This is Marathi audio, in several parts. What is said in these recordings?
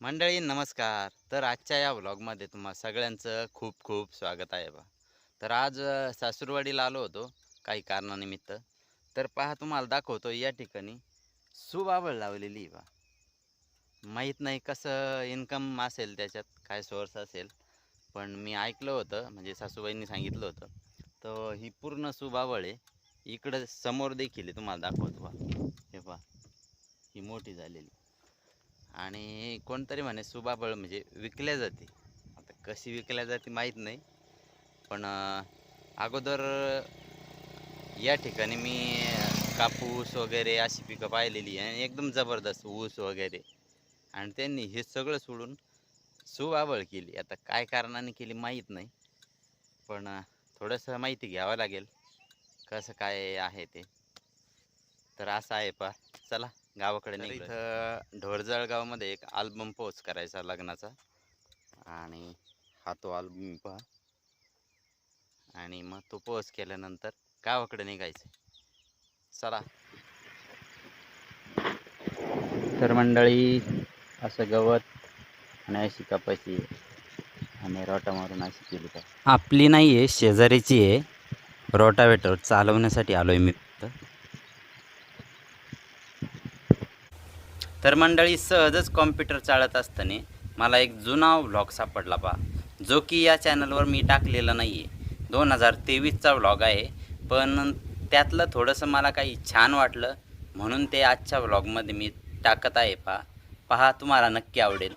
मंडळी नमस्कार. तर आजच्या या व्लॉगमध्ये तुम्हा सगळ्यांचं खूप खूप स्वागत आहे बा. तर आज सासूरवाडीला आलो होतो काही कारणानिमित्त. तर पहा तुम्हाला दाखवतो या ठिकाणी सुबावळ लावलेली आहे बा. माहीत नाही कसं इन्कम असेल त्याच्यात काय सोर्स असेल. पण मी ऐकलं होतं म्हणजे सासूबाईंनी सांगितलं होतं. तर ही पूर्ण सुबावळ आहे. इकडं समोर देखील आहे, तुम्हाला दाखवतो बा. हे पहा ही मोठी झालेली. आणि कोणतरी म्हणे सुबाबळ म्हणजे विकल्या जाते. आता कशी विकल्या जाते माहीत नाही पण अगोदर या ठिकाणी मी कापूस वगैरे अशी पिकं पाहिलेली आहे आणि एकदम जबरदस्त ऊस वगैरे. आणि त्यांनी हे सगळं सोडून सुबाबळ केली. आता काय कारणाने केली माहीत नाही पण थोडंसं माहिती घ्यावं लागेल कसं काय आहे ते. तर असं आहे पा चला. गावाकडे निघलो इथं ढोरजळगावमध्ये एक अल्बम पोस्ट करायचा लग्नाचा. आणि हा तो अल्बम पहा. आणि मग तो पोस्ट केल्यानंतर गावाकडे निघायचं. चला. तर मंडळी असं गवत आणि अशी कपाशी आणि रोटा मारून अशी केली का आपली नाही आहे शेजारीची आहे. रोटावेटर चालवण्यासाठी आलो आहे मी. तर मंडळी सहजच कॉम्प्युटर चालत असताना मला एक जुना व्लॉग सापडला पा जो की या चॅनलवर मी टाकलेला नाही आहे दोन हजार तेवीसचा व्लॉग आहे पण त्यातलं थोडंसं मला काही छान वाटलं म्हणून ते आजच्या व्लॉगमध्ये मी टाकत आहे पा. पहा तुम्हाला नक्की आवडेल.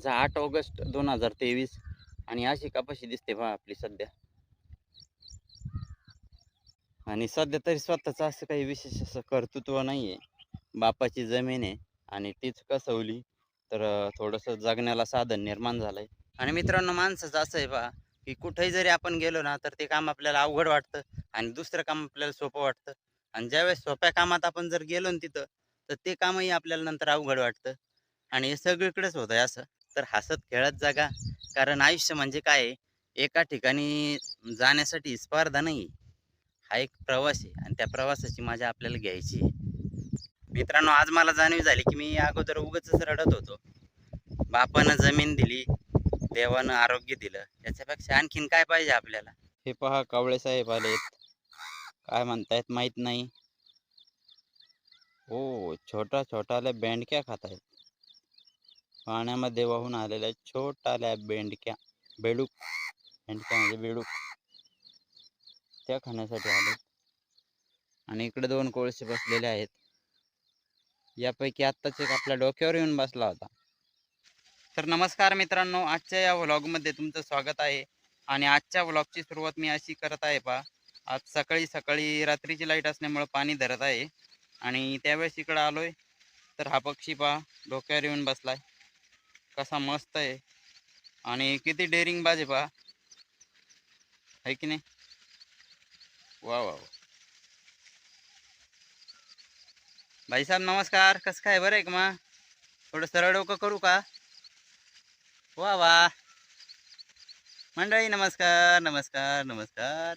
आज आठ ऑगस्ट दोन हजार तेवीस आणि अशी कपाशी दिसते बा आपली सध्या. आणि सध्या तरी स्वतःचं असं काही विशेष असं कर्तृत्व नाही आहे बापाची जमीन आहे आणि तीच कसवली तर थोडंसं जगण्याला साधन निर्माण झालंय. आणि मित्रांनो माणसाचं असं आहे बा की कुठेही जरी आपण गेलो ना तर ते काम आपल्याला अवघड वाटतं आणि दुसरं काम आपल्याला सोपं वाटतं. आणि ज्यावेळेस सोप्या कामात आपण जर गेलो ना तिथं तर ते कामही आपल्याला नंतर अवघड वाटतं. आणि हे सगळीकडेच होतं आहे असं. तर हसत खेळत जागा. कारण आयुष्य म्हणजे काय? आहे, एका ठिकाणी जाण्यासाठी स्पर्धा नाही हा एक प्रवास आहे आणि त्या प्रवासाची मजा आपल्याला घ्यायची आहे. मित्रांनो आज मला जाणीव झाली की मी अगोदर उगच रडत होतो. बापानं जमीन दिली देवानं आरोग्य दिलं. याच्यापेक्षा आणखीन काय पाहिजे आपल्याला? हे पहा कावळे साहेब आलेत. काय म्हणतायत माहीत नाही. हो छोटा छोटाला बेंडक्या खात आहेत पाण्यामध्ये वाहून आलेल्या छोटाल्या बेंडक्या बेडूक बेंडक्या म्हणजे बेडूक. त्या खाण्यासाठी आले आणि इकडे दोन कोळसे बसलेले आहेत. यापैकी आत्ताच एक आपल्या डोक्यावर येऊन बसला होता. तर नमस्कार मित्रांनो आजच्या या व्लॉगमध्ये तुमचं स्वागत आहे. आणि आजच्या व्लॉगची सुरुवात मी अशी करत आहे पा आज सकाळी सकाळी रात्रीची लाइट असल्यामुळं पाणी धरत आहे. आणि त्यावेळेस इकडं आलोय. तर हा पक्षी पा डोक्यावर येऊन बसलाय. कसा मस्त आहे. आणि किती डेअरिंग बाज आहे पहा. आहे की नाही? वा वा वा. भाईसाहेब नमस्कार. कसं काय? बरं आहे का मग थोडं सरळ डोकं करू का? वा वा. मंडळी नमस्कार नमस्कार नमस्कार.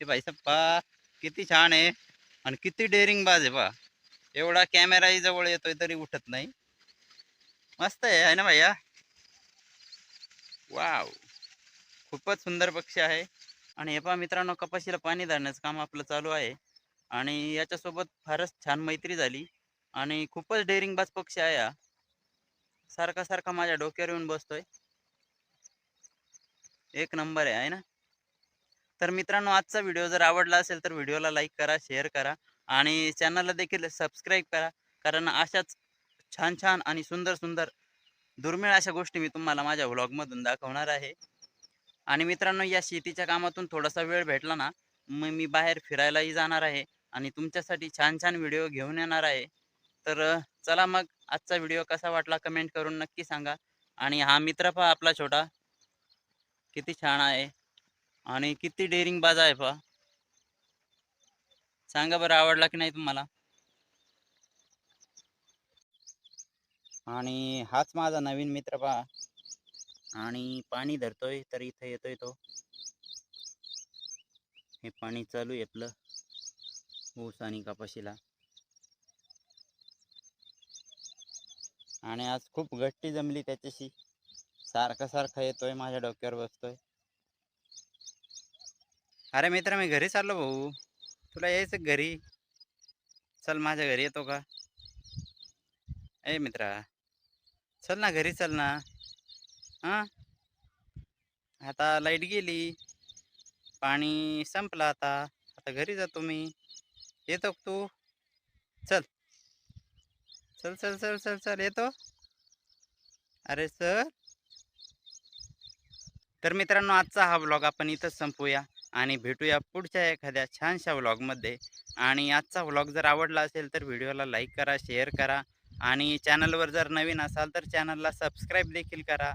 हे भाईसाहेब पा किती छान आहे. आणि किती डेअरिंग बाज आहे पा एवढा कॅमेराही जवळ येतोय तरी उठत नाही. मस्त आहे आहे ना भैया? वाव खूपच सुंदर पक्षी आहे. आणि हे पहा मित्रांनो कपाशीला पाणी धरण्याचं काम आपलं चालू आहे. आणि याच्यासोबत फारच छान मैत्री झाली. आणि खूपच डेअरिंगबाज पक्षी आहे हा. सारखा सारखा माझ्या डोक्यावर येऊन बसतोय. एक नंबर आहे आहे ना? तर मित्रांनो आजचा व्हिडिओ जर आवडला असेल तर व्हिडिओला लाईक करा शेअर करा. आणि चॅनलला देखील सबस्क्राईब करा. कारण अशाच छान छान आणि सुंदर सुंदर दुर्मिळ अशा गोष्टी मी तुम्हाला माझ्या व्लॉगमधून दाखवणार आहे. आणि मित्रांनो या शेतीच्या कामातून थोडासा वेळ भेटला ना मग मी बाहेर फिरायलाही जाणार आहे आणि तुमच्यासाठी छान छान व्हिडिओ घेऊन येणार आहे. तर चला मग आजचा व्हिडिओ कसा वाटला कमेंट करून नक्की सांगा. आणि हा मित्र पहा आपला छोटा. किती छान आहे. आणि किती डेअरिंग बाजा आहे पहा. सांगा बरं आवडला की नाही तुम्हाला? आणि हाच माझा नवीन मित्र पहा. आणि पाणी धरतोय तर इथं येतोय तो. हे पाणी चालू आहे आपलं. ऊस आणि कपाशीला. आणि आज खूप गट्टी जमली त्याच्याशी. सारखा सारखा येतोय माझ्या डोक्यावर बसतोय. अरे मित्र मी घरी चाललो भाऊ. तुला यायचं घरी? चल माझ्या घरी येतो का? ए मित्रा. चल ना घरी चल ना. हां? आता लाइट गेली. पाणी संपलं आता. आता घरी जातो मी. येतो तू? चल. चल चल चल चल चल. येतो? अरे सर. तर मित्रांनो आजचा हा व्लॉग आपण इथंच संपूया आणि भेटूया पुढच्या एखाद्या छानशा व्लॉगमध्ये आणि आजचा व्लॉग जर आवडला असेल तर व्हिडिओला लाईक करा शेअर करा. आणि चॅनलवर जर नवीन असाल तर चॅनलला सबस्क्राईब देखील करा.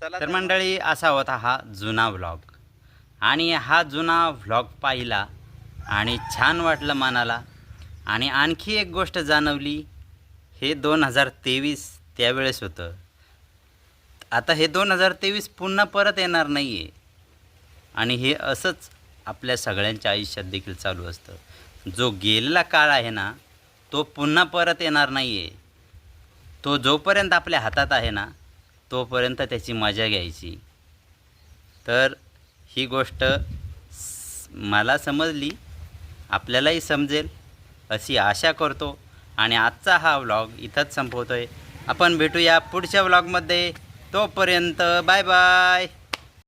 चला तर मंडळी असा होता हा जुना व्लॉग. आणि हा जुना व्लॉग पाहिला आणि छान वाटलं मनाला. आणि आणखी एक गोष्ट जाणवली हे दोन हजार तेवीस त्यावेळेस होतं. आता हे दोन हजार तेवीस पुन्हा परत येणार नाही आहे आणि हे असंच आपल्या सगळ्यांच्या आयुष्यात देखील चालू असतं. जो गेलेला काळ आहे ना तो पुन्हा परत येणार नाही आहे तो जोपर्यंत आपल्या हातात आहे ना तोपर्यंत त्याची मजा घ्यायची. तर ही गोष्ट मला समजली आपल्यालाही समजेल अशी आशा करतो आणि आजचा हा व्लॉग इथंच संपवतो आहे आपण भेटूया पुढच्या व्लॉगमध्ये. तोपर्यंत बाय बाय.